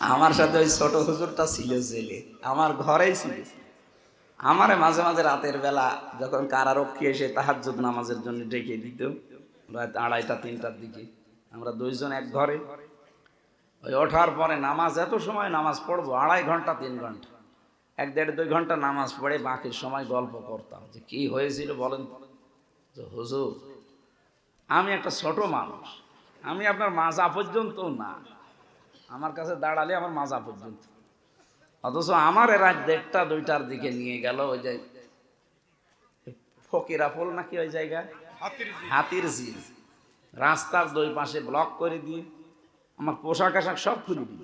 আমার সাথে ওই ছোট হুজুরটা ছিল জেলে। আমার ঘরেই ছিল। আমারে মাঝে মাঝে রাতের বেলা যখন কারারক্ষী এসে তাহাজ্জুদ নামাজের জন্য ডেকে দিত, রাত আড়াইটা, তিনটার দিকে। আমরা দুইজন এক ঘরে। ওই ওঠার পরে নামাজ, এত সময় নামাজ পড়ব? আড়াই ঘণ্টা, তিন ঘণ্টা। এক দেড়, দুই ঘণ্টা নামাজ পড়ে বাকি সময় গল্প করতাম। যে কি হয়েছিল বলেন? যে হুজুর, আমি একটা ছোট মানুষ। আমি আপনার মাজা পর্যন্ত না। আমার কাছে দাঁড়ালে আমার মাজা পর্যন্ত। অথচ আমার রাত দেড়টা দুইটার দিকে নিয়ে গেল ওই যে ফকিরা ফুল নাকি ওই জায়গায় হাতির ঝিল রাস্তার দুই পাশে ব্লক করে দিয়ে আমার পোশাক আশাক সব খুলে দিল।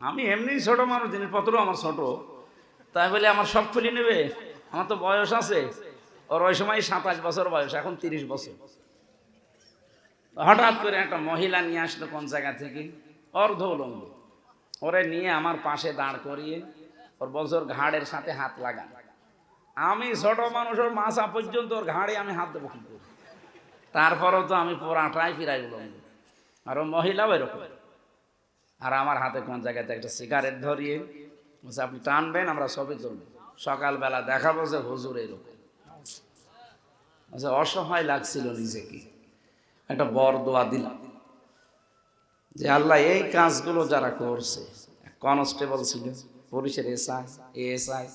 আমি এমনি ছোট মানুষ জিনিসপত্র আমার ছোট। তাই বলে আমার সব খুলে নেবে? আমার তো বয়স আছে। ওর ওই সময় সাতাশ বছর বয়স এখন তিরিশ বছর। হঠাৎ করে একটা মহিলা নিয়ে আসলো কোন জায়গা থেকে? অর্ধ উলঙ্গ ওরে নিয়ে আমার পাশে দাঁড় করিয়ে ওর বছর ঘাড়ের সাথে হাত লাগা। আমি ছোট মানুষ ওর মাথা পর্যন্ত ওর ঘাড়ে আমি হাত দেবো কি করে? তারপরেও তো আমি পোড়াটাই ফিরাই উলঙ্গ আর ও মহিলাও এরকম। আর আমার হাতে কোন জায়গাতে একটা সিগারেট ধরিয়ে বলছে, আপনি টানবেন, আমরা সবই চলবো সকালবেলা দেখাবো যে হুজুর এরকম। আচ্ছা অসহায় লাগছিল নিজেকে। একটা বর দোয়া দিলাম। যে আল্লাহ এই কাজগুলো যারা করছে কনস্টেবল ছিল পুলিশের এসআই এএসআই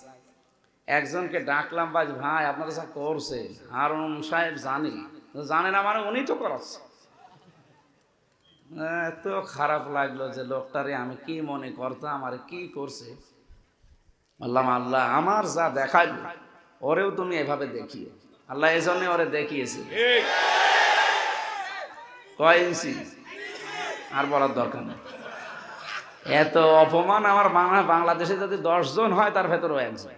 একজনকে ডাকলাম বাজ ভাই আপনারা যা করছে হারুন সাহেব জানি। জানে না মানে উনি তো করাচ্ছে। এত খারাপ লাগল যে লোকটারে আমি কি মনে করতাম আর কি করছে? আল্লাহ আল্লাহ আমার যা দেখাই ওরেও তুমি এভাবে দেখিয়ে। আল্লাহ এই জন্য ওরে দেখিয়েছে। কয় ইঞ্চি? আর বলার দরকার নেই। এত অপমান আমার বাংলা, বাংলাদেশে যদি দশজন হয়, তার ভেতরেও একজন।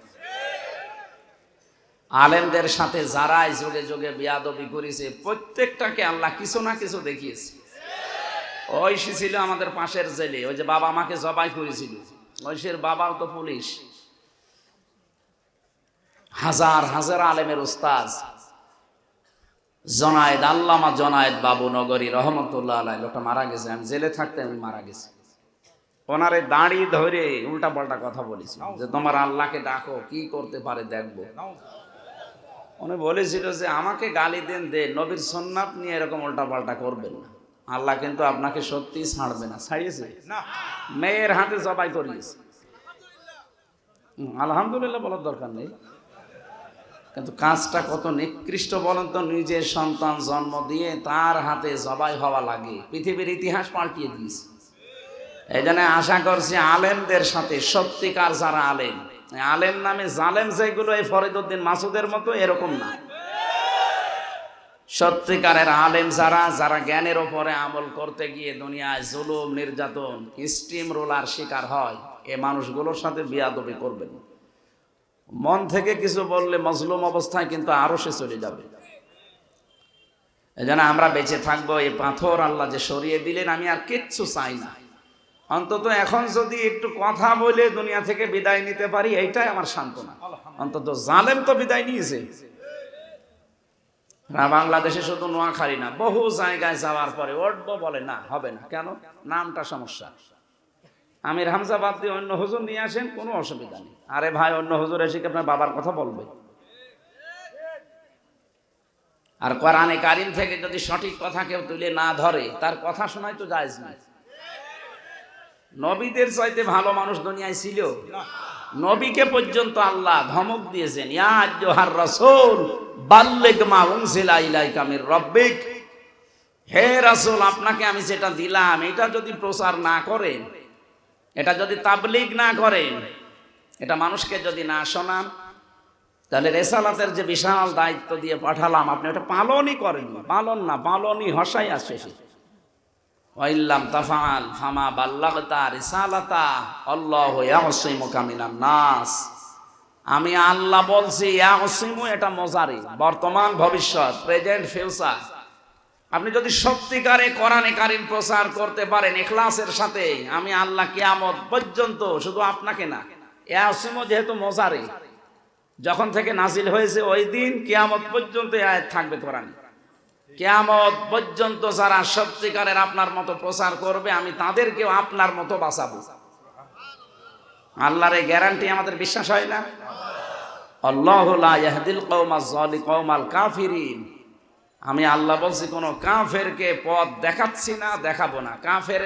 আলেমদের সাথে যারাই যোগে যোগে বিয়াদবি করেছে, প্রত্যেকটাকে আল্লাহ কিছু না কিছু দেখিয়েছে। সে ছিল আমাদের পাশের জেলে, ওই যে বাবা আমাকে জবাই করেছিল। ঐশের বাবাও তো পুলিশ। হাজার হাজার আলেমের উস্তাজ জনায়েদ আল্লামা জনায়েদ বাবু নগরী রহমতুল্লাহ আলাই লোকটা মারা গেছে আমি জেলে থাকতে আমি মারা গেছি। ওনারে দাঁড়িয়ে ধরে উল্টা পাল্টা কথা বলেছি যে তোমার আল্লাহকে ডাকো কি করতে পারে দেখব। উনি বলেছিল যে আমাকে গালি দেন দে নবীর সন্ন্যাত নিয়ে এরকম উল্টা পাল্টা করবেন না। আল্লাহ কিন্তু আপনাকে সত্যি ছাড়বে না। ছাড়িয়েছে? মেয়ের হাতে জবাই করিয়েছে। হুম, আলহামদুলিল্লাহ বলার দরকার নেই। কিন্তু কাজটা কত নিকৃষ্ট বলেন তো, নিজের সন্তান জন্ম দিয়ে তার হাতে জবাই হওয়া লাগে। পৃথিবীর ইতিহাস পাল্টিয়ে দিয়েছে। এই জন্য আশা করছি আলেমদের সাথে, সত্যিকার যারা আলেম আলেম নামে জালেম যেগুলো, এই ফরিদুদ্দিন মাসুদের মতো এরকম না। সত্যিকারের আলেম যারা যারা জ্ঞানের ওপরে আমল করতে গিয়ে দুনিয়ায় জুলুম, নির্যাতন, স্টিম রোলার শিকার হয়, এ মানুষগুলোর সাথে বিয়াদবি করবেন মন থেকে কিছু বললে মজলুম অবস্থায় কিন্তু আরও সে চলে যাবে। এই আমরা বেঁচে থাকব, এই পাথর আল্লাহ যে সরিয়ে দিলেন, আমি আর কিচ্ছু চাই না। অন্তত এখন যদি একটু কথা বলে দুনিয়া থেকে বিদায় নিতে পারি, এইটাই আমার সান্ত্বনা। অন্তত জালেম তো বিদায় নিয়েছে। না, বাংলাদেশে শুধু নোয়াখালী না, বহু জায়গায় যাওয়ার পরে উঠবো বলে না, হবে না। কেন? নামটা সমস্যা। আমির হামজা বাদ দিয়ে অন্য হুজুর নিয়ে আসেন, কোনো অসুবিধা নেই। আরে ভাই, অন্য হুজুর এসে কি আপনার বাবার কথা বলবে? আর কোরআনে কারিম থেকে যদি সঠিক কথা কেউ তুলে না ধরে, তার কথা শোনাই তো জায়েজ নাই। নবীদের চাইতে ভালো মানুষ দুনিয়ায় ছিল। নবীকে পর্যন্ত আল্লাহ ধমক দিয়েছেন, ইয়া আজ্জুহার রাসূল, বাল্লিগ মা উনসিলা ইলাইকা মির রাব্বিক। হে রাসূল, আপনাকে আমি যেটা দিলাম, এটা যদি প্রচার না করেন এটা যদি তাবলিগ না করেন এটা মানুষকে যদি না শোনান, তাহলে রেসালাতের যে বিশাল দায়িত্ব দিয়ে পাঠালাম, আপনি ওটা পালনই করেন, পালন না, পালনই হসাই আসে ওয়াইল্লাম তাফাল ফামা বাল্লাগতা রিসালাতা, আল্লাহ ইয়াসিমুকা মিনান নাস। আমি আল্লাহ বলছি ইয়াসিমু এটা মজারি বর্তমান, ভবিষ্যৎ, প্রেজেন্ট, ফিউচার। আপনি যদি সত্যিকারে কোরআনে কারিম প্রচার করতে পারেন এখলাসের সাথে, আমি আল্লাহ কিয়ামত পর্যন্ত শুধু আপনাকে না ইয়াসিমু যেহেতু মজারি, যখন থেকে নাজিল হয়েছে ওই দিন কিয়ামত পর্যন্ত আয়াত থাকবে কোরআনে। কেয়ামত পর্যন্ত যারা সত্যিকারের আপনার মতো প্রচার করবে, আমি তাদেরকেও আপনার মতো বাঁচাবো। আল্লাহর এই গ্যারান্টি আমাদের বিশ্বাস হয় না? আল্লাহ লা ইয়াহদিল কওমা যালি কওমাল কাফিরিন। আমি আল্লাহ বলছি, কোন কাফেরকে পথ দেখাচ্ছি না, দেখাবো না। কাফের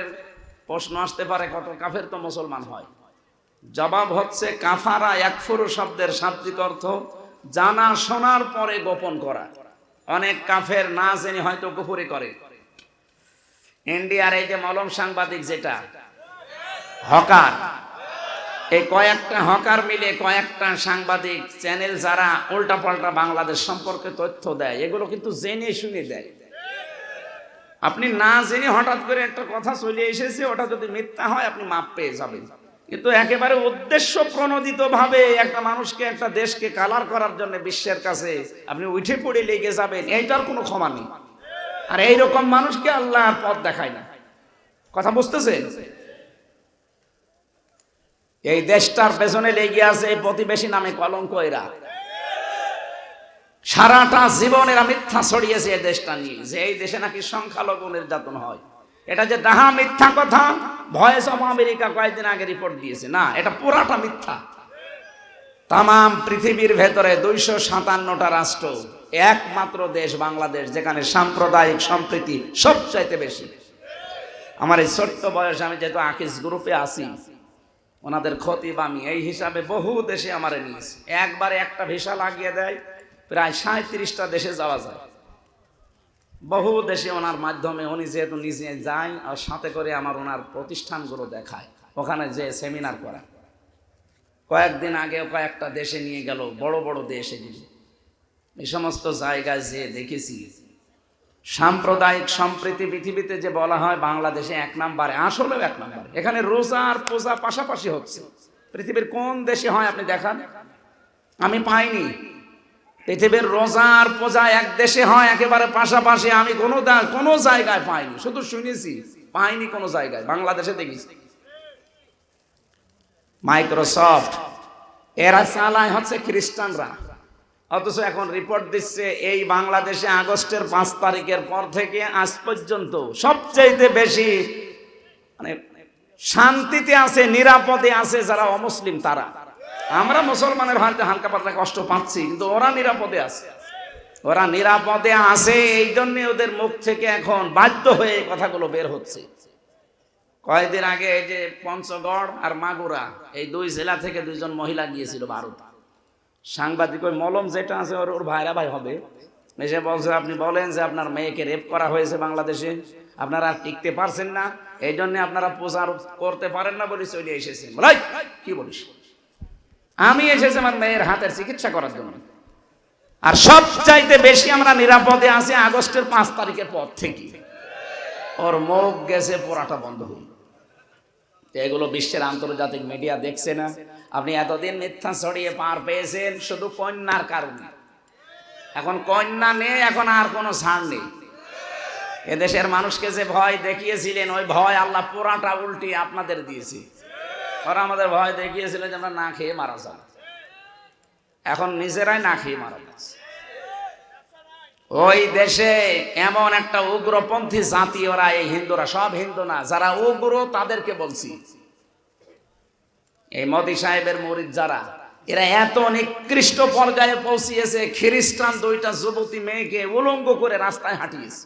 প্রশ্ন আসতে পারে, কত কাফের তো মুসলমান হয়। জবাব হচ্ছে, কাফারা একফুরু শব্দের শাব্দিক অর্থ জানা শোনার পরে গোপন করা। অনেক কাফের না জেনে হয়তো কুফুরি করে। ইন্ডিয়ার এই যে মলম সাংবাদিক যেটা, হকার এই কয়েকটা হকার মিলে কয়েকটা সাংবাদিক, চ্যানেল যারা উল্টা পাল্টা বাংলাদেশ সম্পর্কে তথ্য দেয়, এগুলো কিন্তু জেনে শুনে দেয়। আপনি না জেনে হঠাৎ করে একটা কথা চলে এসেছে, ওটা যদি মিথ্যা হয়, আপনি মাপ পেয়ে যাবেন। কিন্তু একেবারে উদ্দেশ্য প্রণোদিত ভাবে একটা মানুষকে, একটা দেশকে কালার করার জন্য বিশ্বের কাছে আপনি উঠে পড়ে লেগে যাবেন, এইটার কোনো ক্ষমা নেই। আর এইরকম মানুষকে আল্লাহ পথ দেখায় না। কথা বুঝতেছেন? এই দেশটার পেছনে লেগে আছে এই প্রতিবেশী নামে কলঙ্ক এরা। সারাটা জীবন এরা মিথ্যা ছড়িয়েছে এই দেশটা নিয়ে। যে এই দেশে নাকি সংখ্যালঘু নির্যাতন হয়। এটা যে ডাহা মিথ্যা কথা, ভয়েস অফ আমেরিকা কয়েকদিন আগে রিপোর্ট দিয়েছে। না, এটা পুরাটা মিথ্যা। তাম পৃথিবীর ভেতরে দুইশো সাতান্নটা রাষ্ট্র, একমাত্র দেশ বাংলাদেশ, যেখানে সাম্প্রদায়িক সম্প্রীতি সবচাইতে বেশি। আমার এই ছোট্ট বয়সে আমি যেহেতু আকিস গ্রুপে আছি ওনাদের খতিব আমি এই হিসাবে বহু দেশে আমারে নিয়েছে। একবারে একটা ভিসা লাগিয়ে দেয়, প্রায় সাঁত্রিশটা দেশে যাওয়া যায়। বহু দেশে ওনার মাধ্যমে উনি যেহেতু নিজে যায় আর সাথে করে আমার ওনার প্রতিষ্ঠানগুলো দেখায়, ওখানে যে সেমিনার করা। কয়েকদিন আগে কয়েকটা দেশে নিয়ে গেল, বড় বড় দেশে গেলে। এই সমস্ত জায়গায় যে দেখেছি সাম্প্রদায়িক সম্প্রীতি পৃথিবীতে যে বলা হয় বাংলাদেশে এক নাম্বারে, আসলেও এক নাম্বারে। এখানে রোজা আর পূজা পাশাপাশি হচ্ছে। পৃথিবীর কোন দেশে হয় আপনি দেখান? আমি পাইনি। পৃথিবীর রোজা আর পূজা এক দেশে হয়, একেবারে পাশাপাশি আমি কোনো কোনো জায়গায় পাইনি। শুধু শুনেছি, পাইনি কোনো জায়গায়। বাংলাদেশে দেখেছি। মাইক্রোসফট, এরা চালায় হচ্ছে খ্রিস্টানরা। অথচ এখন রিপোর্ট দিচ্ছে এই বাংলাদেশে আগস্টের পাঁচ তারিখের পর থেকে আজ পর্যন্ত সবচেয়ে বেশি মানে শান্তিতে আছে, নিরাপদে আছে যারা অমুসলিম তারা। আমরা মুসলমানের হয়তো হালকা পাতলা কষ্ট পাচ্ছি, কিন্তু ওরা নিরাপদে আছে। ওরা নিরাপদে আছে এই জন্য ওদের মুখ থেকে এখন বাধ্য হয়ে এই কথাগুলো বের হচ্ছে। কয়েকদিন আগে এই যে পঞ্চগড় আর মাগুরা, এই দুই জেলা থেকে দুইজন মহিলা গিয়েছিল ভারত। সাংবাদিক ওই মলম যেটা আছে, ওর ওর ভাইরা ভাই হবে। এসে বলছে, আপনি বলেন যে আপনার মেয়েকে রেপ করা হয়েছে বাংলাদেশে। আপনারা টিকতে পারছেন না। এই জন্য আপনারা প্রচার করতে পারেন না বলে চলে এসেছেন বলাই কি বলিস? আমি এসেছি আমার মেয়ের হাতের চিকিৎসা করার জন্য। আর সব চাইতে বেশি আমরা নিরাপদে আছি আগস্টের পাঁচ তারিখের পর থেকে। ওর মুখ গেছে, পোড়াটা বন্ধ হয়ে এগুলো বিশ্বের আন্তর্জাতিক মিডিয়া দেখছে না। আপনি এতদিন মিথ্যা ছড়িয়ে পার পেয়েছেন, শুধু কন্যার কারণে। এখন কন্যা নেই, এখন আর কোনো ছাড় নেই। এদেশের মানুষকে যে ভয় দেখিয়েছিলেন, ওই ভয় আল্লাহ পুরাটা উল্টি আপনাদের দিয়েছে। ওরা আমাদের ভয় দেখিয়েছিল যে আমরা না খেয়ে মারা যাব। এখন নিজেরাই না খেয়ে মারা যাচ্ছে। ওই দেশে এমন একটা উগ্রপন্থী জাতি, ওরা এই হিন্দুরা, সব হিন্দু না, যারা উগ্র তাদেরকে বলছি। এই মোদি সাহেবের মরিদ যারা, এরা এত নিকৃষ্ট পর্যায়ে পৌঁছিয়েছে, খ্রিস্টান দুইটা যুবতী মেয়েকে উলঙ্গ করে রাস্তায় হাঁটিয়েছে।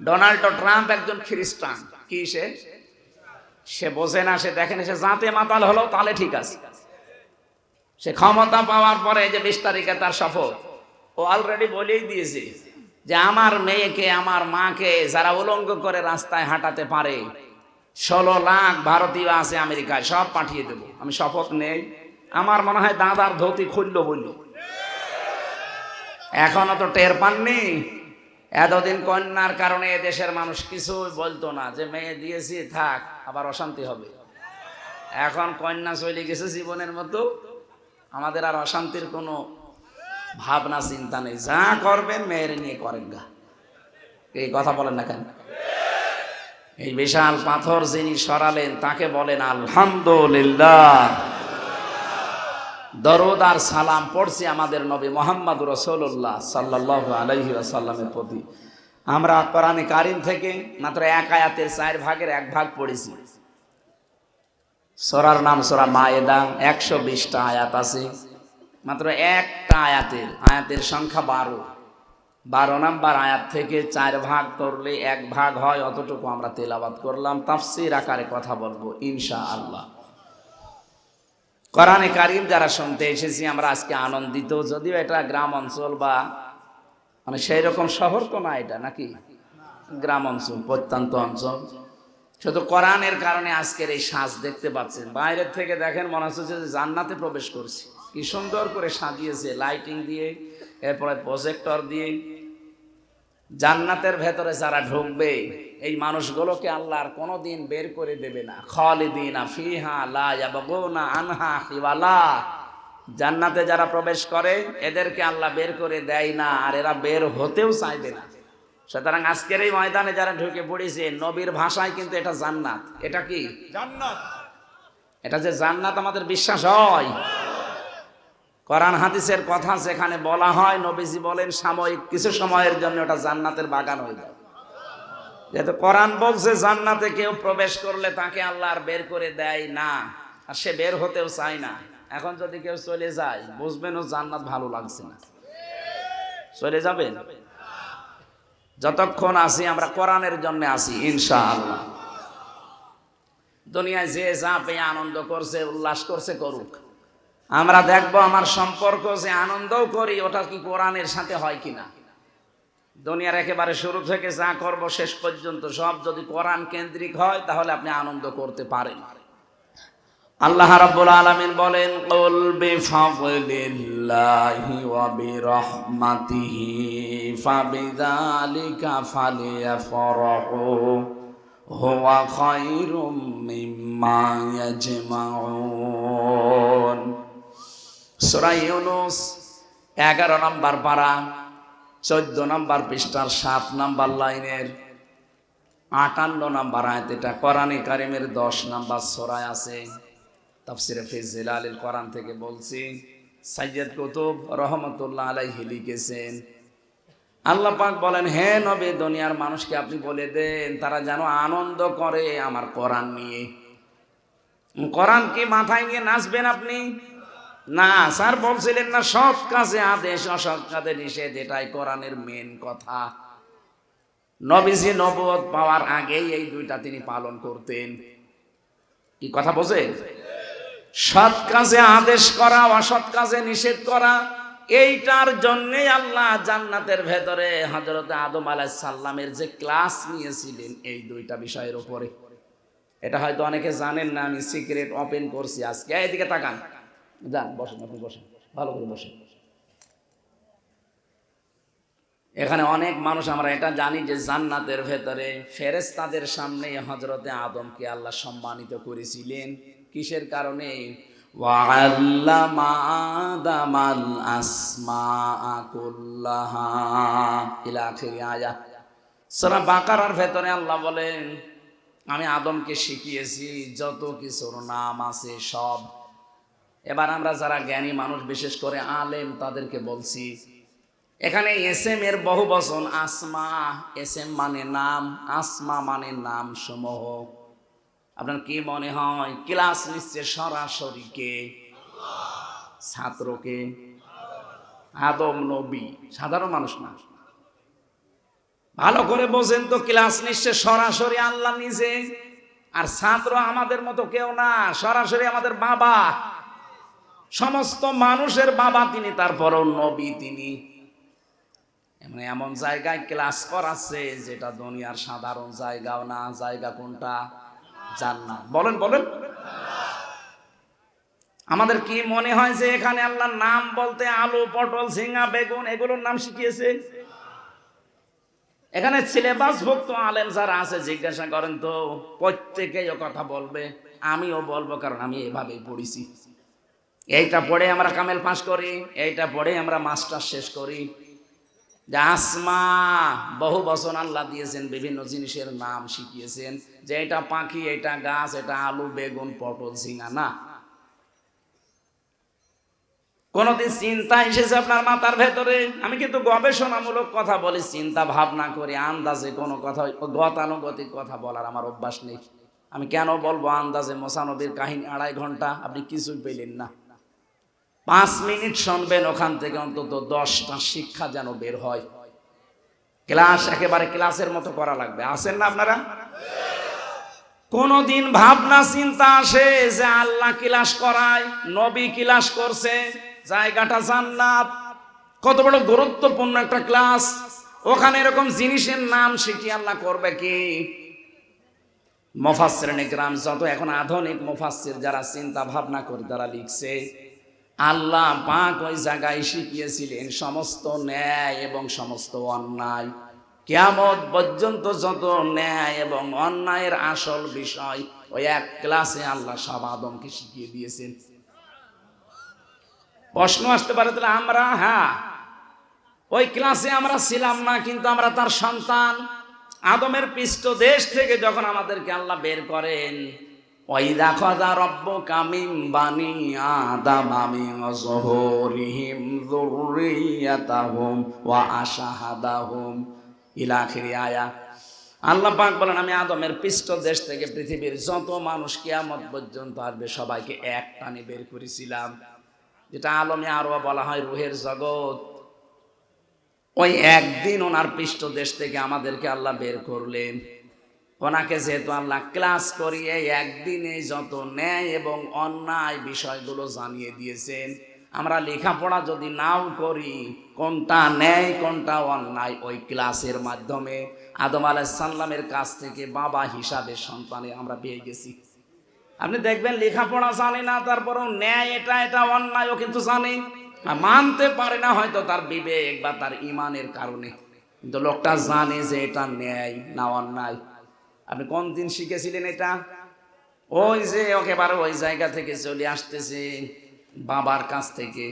ডোনাল্ড ট্রাম্প একজন খ্রিস্টান, কি সে? সে বোঝে না, সে দেখেন সে জাতে মাতাল হলো, তাহলে ঠিক আছে। সে ক্ষমতা পাওয়ার পরে যে বিশ তারিখে তার শপথ ও অলরেডি বলেই দিয়েছে যে আমার মেয়েকে, আমার মাকে যারা উলঙ্গ করে রাস্তায় হাঁটাতে পারে, ষোলো লাখ ভারতীয় আছে আমেরিকায়, সব পাঠিয়ে দেবো। আমি শপথ নেই। আমার মনে হয় দাদার ধুতি খুললো বলি। এখনও তো টের পাননি। এতদিন কন্যার কারণে দেশের মানুষ কিছুই বলতো না যে মেয়ে দিয়েছি, থাক, আবার অশান্তি হবে। এখন কন্যা চলে গেছে জীবনের মতো। আমাদের আর অশান্তির কোনো ভাবনা, চিন্তা নেই, যা করবেন, মেয়ের নিয়ে করেন গা। এই কথা বলেন না কেন? এই বিশাল পাথর যিনি সরালেন, তাকে বলেন, আলহামদুলিল্লাহ, দরদ আর সালাম পড়ছি আমাদের নবী মোহাম্মদ রসুল্লাহ সাল্লাহ আলহি আসাল্লামের প্রতি। আমরা কোরআনে কারিম থেকে মাত্র এক আয়াতের চার ভাগের এক ভাগ পড়েছি। সরার নাম সরা মায়েদা, একশো বিশটা আয়াত আছে। মাত্র একটা আয়াতের আয়াতের সংখ্যা বারো। বারো নাম্বার আয়াত থেকে চার ভাগ করলে এক ভাগ হয়, অতটুকু আমরা তেলাবাদ করলাম। তাফসির আকারে কথা বলব ইনশা আল্লাহ কোরআনে কারিম যারা শুনতে এসেছি, আমরা আজকে আনন্দিত। যদিও এটা গ্রাম অঞ্চল বা মানে সেই রকম শহর তো না এটা, নাকি? গ্রাম অঞ্চল, প্রত্যন্ত অঞ্চল। শুধু কোরআনের কারণে আজকের এই শ্বাস দেখতে পাচ্ছেন। বাইরের থেকে দেখেন, মনে হচ্ছে যে জান্নাতে প্রবেশ করছি। কি সুন্দর করে সাজিয়েছে লাইটিং দিয়ে এরপরে প্রজেক্টর দিয়ে। জান্নাতের ভেতরে যারা ঢুকবে এই মানুষগুলোকে আল্লাহ আর কোনোদিন বের করে দেবে না। খালিদিনা ফিহা লা ইয়াবগুনা আনহা হিওয়ালা জান্নাতে যারা প্রবেশ করে এদেরকে আল্লাহ বের করে দেয় না আর এরা বের হতেও চাইবে না। সুতরাং আজকের এই ময়দানে যারা ঢুকে পড়েছে নবীর ভাষায় কিন্তু এটা জান্নাত। এটা কি? জান্নাত। এটা যে জান্নাত আমাদের বিশ্বাস হয়। কোরআন হাদিসের কথা যেখানে বলা হয়, নবীজি বলেন, সাময়িক কিছু সময়ের জন্য ওটা জান্নাতের বাগান হয়ে যায়। যেহেতু কোরআন বলছে, জান্নাতে কেউ প্রবেশ করলে তাকে আল্লাহ আর বের করে দেয় না, আর সে বের হতেও চায় না। এখন যদি কেউ চলে যায়, বুঝবেন ও জান্নাত ভালো লাগছে না। চলে যাবেন? যতক্ষণ আসি আমরা কোরআনের জন্য আসি ইনশাআল্লাহ। দুনিয়ায় যে যা পেয়ে আনন্দ করছে, উল্লাস করছে, করুক। আমরা দেখব আমার সম্পর্ক যে আনন্দও করি, ওটা কি কোরআনের সাথে হয় কিনা। দুনিয়ার একেবারে শুরু থেকে যা করব শেষ পর্যন্ত সব যদি কোরআন কেন্দ্রিক হয়, তাহলে আপনি আনন্দ করতে পারেন। আল্লাহ রাব্বুল আলামিন বলেন, কুল বিফাদলিল্লাহি ওয়া বিরহমাতিহি, ফাবিযালিকা ফালিয়াফরাহু, হুয়া খায়রুম মিম্মা ইয়াজমাউন। সূরা ইউনূস 11 নম্বর পারা, চোদ্দ নম্বর পৃষ্ঠার সাত নম্বর লাইনের, আটান্ন নম্বর আয়াত, এটা কোরআনে কারিমের দশ নম্বর সরায় আছে। তাফসিরে ফিজিল আলীল কোরআন থেকে বলছি সাইয়দ কুতুব রহমতুল্লাহ আলাইহি লিখেছেন, আল্লাহ পাক বলেন, হে নবে, দুনিয়ার মানুষকে আপনি বলে দেন, তারা যেন আনন্দ করে আমার কোরআন নিয়ে। কোরআন কি মাথায় নিয়ে নাচবেন আপনি? না, স্যার বলছিলেন না সৎ কাজে আদেশ, অসৎ কাজে নিষেধ, এটাই কোরআনের মেন কথা। নবীজি নবদ পাওয়ার আগেই এই দুইটা তিনি পালন করতেন। কি কথা বোঝেন সৎ কাজে আদেশ করা, অসৎ কাজে নিষেধ করা, এইটার জন্যে আল্লাহ জান্নাতের ভেতরে হজরত আদম আলাহ সাল্লামের যে ক্লাস নিয়েছিলেন এই দুইটা বিষয়ের উপরে। এটা হয়তো অনেকে জানেন না, আমি সিক্রেট ওপেন করছি আজকে। এদিকে তাকান। যান, বসেন আপনি, বসেন। ভালো করে বসেন। এখানে অনেক মানুষ আমরা এটা জানি যে জান্নাতের ভেতরে ফেরেস্তাদের সামনে হজরতে আদমকে আল্লাহ সম্মানিত করেছিলেন। কিসের কারণে? সারা ভেতরে আল্লাহ বলেন, আমি আদমকে শিখিয়েছি, যত কিছুর নাম আছে সব এবার আমরা যারা জ্ঞানী মানুষ, বিশেষ করে আলেম, তাদেরকে বলছি, এখানে এস এম এর বহু বচন, আসমা এস এম মানে নাম, আসমা মানে নাম সমূহ আপনার কি মনে হয়, ক্লাস নিচ্ছে সরাসরি কে? ছাত্রকে। আদম নবী, সাধারণ মানুষ না। ভালো করে বোঝেন তো, ক্লাস নিচ্ছে সরাসরি আল্লাহ নিজে। আর ছাত্র আমাদের মতো কেউ না, সরাসরি আমাদের বাবা। সমস্ত মানুষের বাবা তিনি, তারপরও নবী তিনি। মানে এমন জায়গায় ক্লাস করাচ্ছে যেটা দুনিয়ার সাধারণ জায়গাও না, জায়গা কোনটা? জান্নাত। বলেন বলেন। আমাদের কি মনে হয় যে এখানে আল্লাহর নাম বলতে আলু, পটল ঝিঙ্গা বেগুন, এগুলোর নাম শিখিয়েছে? এখানে সিলেবাস ভুক্ত আলেম যারা আছে, জিজ্ঞাসা করেন তো, প্রত্যেকেই কথা বলবে। আমিও বলব, কারণ আমি এভাবেই পড়েছি। এইটা পড়ে আমরা কামেল পাস করি, এইটা পড়ে আমরা মাস্টার শেষ করি। যে আসমা, বহু বছর আল্লাহ দিয়েছেন, বিভিন্ন জিনিসের নাম শিখিয়েছেন। যে এটা পাখি, এটা গাছ, এটা আলু, বেগুন, পটল, ঝিঙা, না। কোনদিন চিন্তা এসেছে আপনার মাথার ভেতরে? আমি কিন্তু গবেষণামূলক কথা বলি, চিন্তা ভাবনা করি, আন্দাজে কোনো কথা, গতানুগতিক কথা বলার আমার অভ্যাস নেই। আমি কেন বলব আন্দাজে মোসানবীর কাহিনী আড়াই ঘণ্টা, আপনি কিছুই পেলেন না। পাঁচ মিনিট শুনবেন, ওখান থেকে অন্তত দশটা শিক্ষা যেন বের হয়। ক্লাস একেবারে ক্লাসের মতো করা লাগবে। আসেন না আপনারা? কোনদিন ভাবনা, চিন্তা আসে যে আল্লাহ কিলাস করায়, নবী কিলাস করছে, জায়গাটা জান্নাত। কত বড় গুরুত্বপূর্ণ একটা ক্লাস। ওখানে এরকম জিনিসের নাম শিখি আল্লাহ করবে কি? মফাসের গ্রাম যত এখন আধুনিক মুফাসসির যারা চিন্তা ভাবনা করে তারা লিখছে। আল্লাহ পাক ওই জায়গায় শিখিয়েছিলেন সমস্ত ন্যায় এবং সমস্ত অন্যায়। কেয়ামত পর্যন্ত যত ন্যায় এবং অন্যায়ের আসল বিষয়, ওই এক ক্লাসে আল্লাহ সব আদমকে শিখিয়ে দিয়েছেন। প্রশ্ন আসতে পারে তাহলে আমরা হ্যাঁ ওই ক্লাসে আমরা ছিলাম না, কিন্তু আমরা তার সন্তান। আদমের পৃষ্ঠ দেশ থেকে যখন আমাদেরকে আল্লাহ বের করেন যুহুরিহিম যুররিয়াতাহুম ওয়া আশহাদাহুম ইলা আয়া আল্লাহ পাক বলেন, আমি আদমের পৃষ্ঠ দেশ থেকে পৃথিবীর যত মানুষ কিয়ামত পর্যন্ত আসবে, সবাইকে এক টানে বের করেছিলাম। যেটা আলমে আরও বলা হয় রুহের জগৎ। ওই একদিন ওনার পৃষ্ঠ দেশ থেকে আমাদেরকে আল্লাহ বের করলেন। ওনাকে যেহেতু আল্লাহ ক্লাস করিয়ে একদিনে যত ন্যায় এবং অন্যায় বিষয়গুলো জানিয়ে দিয়েছেন, আমরা লেখাপড়া যদি নাও করি, কোনটা ন্যায়, কোনটা অন্যায় ওই ক্লাসের মাধ্যমে? আদম আলাইসাল্লামের কাছ থেকে বাবা হিসাবে সন্তানে আমরা পেয়ে গেছি। আপনি দেখবেন লেখাপড়া জানে না, তারপরও ন্যায় এটা এটা অন্যায়ও কিন্তু জানে। মানতে পারে না হয়তো তার বিবেক বা তার ইমানের কারণে। কিন্তু লোকটা জানে যে এটা ন্যায় না অন্যায়। আপনি কোন দিন শিখেছিলেন এটা? ওই যে একেবারে ওই জায়গা থেকে চলে আসতেছে বাবার কাছ থেকে।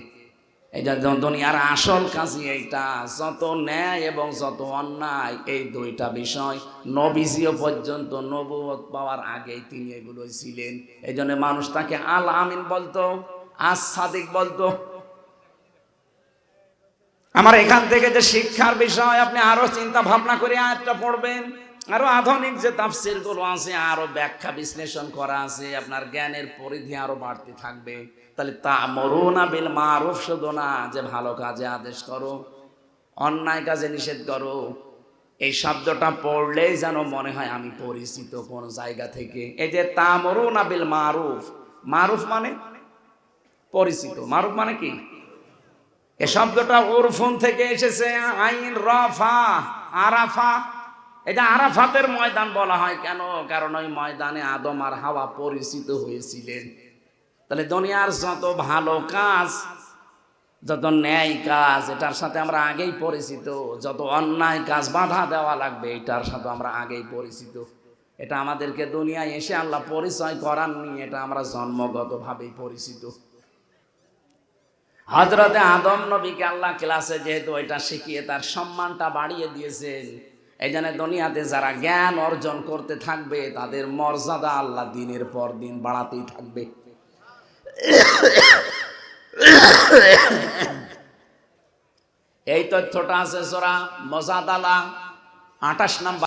এটা দুনিয়ার আসল কাজই এইটা। যত ন্যায় এবং যত অন্যায়, এই দুইটা বিষয় নবীজিও পর্যন্ত নবুয়ত পাওয়ার আগেই তিনি এগুলো ছিলেন। এই জন্য মানুষ তাকে আল আমিন বলতো আজ সাদিক বলতো। আমার এখান থেকে যে শিক্ষার বিষয়, আপনি আরও চিন্তা ভাবনা করে আয়াতটা পড়বেন। আরও আধুনিক যে তাফসিরগুলো আছে, আরও ব্যাখ্যা বিশ্লেষণ করা আছে, আপনার জ্ঞানের পরিধি আরও বাড়তে থাকবে। তাহলে তা মরুনা বিল মারুফ শুধু না, যে ভালো কাজে আদেশ করো, অন্যায় কাজে নিষেধ করো, এই শব্দটা পড়লেই যেন মনে হয় আমি পরিচিত কোন জায়গা থেকে। এই যে তা মরুনা বিল মারুফ মারুফ মানে? পরিচিত। মারুফ মানে কি? এ শব্দটা ওরফোন থেকে এসেছে, আইন রফা, আরাফা এটা আরাফাতের ময়দান বলা হয়। কেন? কারণ ওই ময়দানে আদম আর হাওয়া পরিচিত হয়েছিলেন। তাহলে দুনিয়ার যত ভালো কাজ, যত ন্যায় কাজ, এটার সাথে আমরা আগেই পরিচিত। যত অন্যায় কাজ, বাধা দেওয়া লাগবে, এটার সাথে আমরা আগেই পরিচিত। এটা আমাদেরকে দুনিয়ায় এসে আল্লাহ পরিচয় করাননি এটা আমরা জন্মগতভাবেই পরিচিত। হজরতে আদম নবীকে আল্লাহ ক্লাসে যেহেতু এটা শিখিয়ে তার সম্মানটা বাড়িয়ে দিয়েছেন এই জন্য দুনিয়াতে যারা জ্ঞান অর্জন করতে থাকবে, তাদের মর্যাদা আল্লাহ দিনের পর দিন বাড়াতেই থাকবে। এই তথ্যটা আছে সোরা মজাদালা আঠাশ নাম্বার।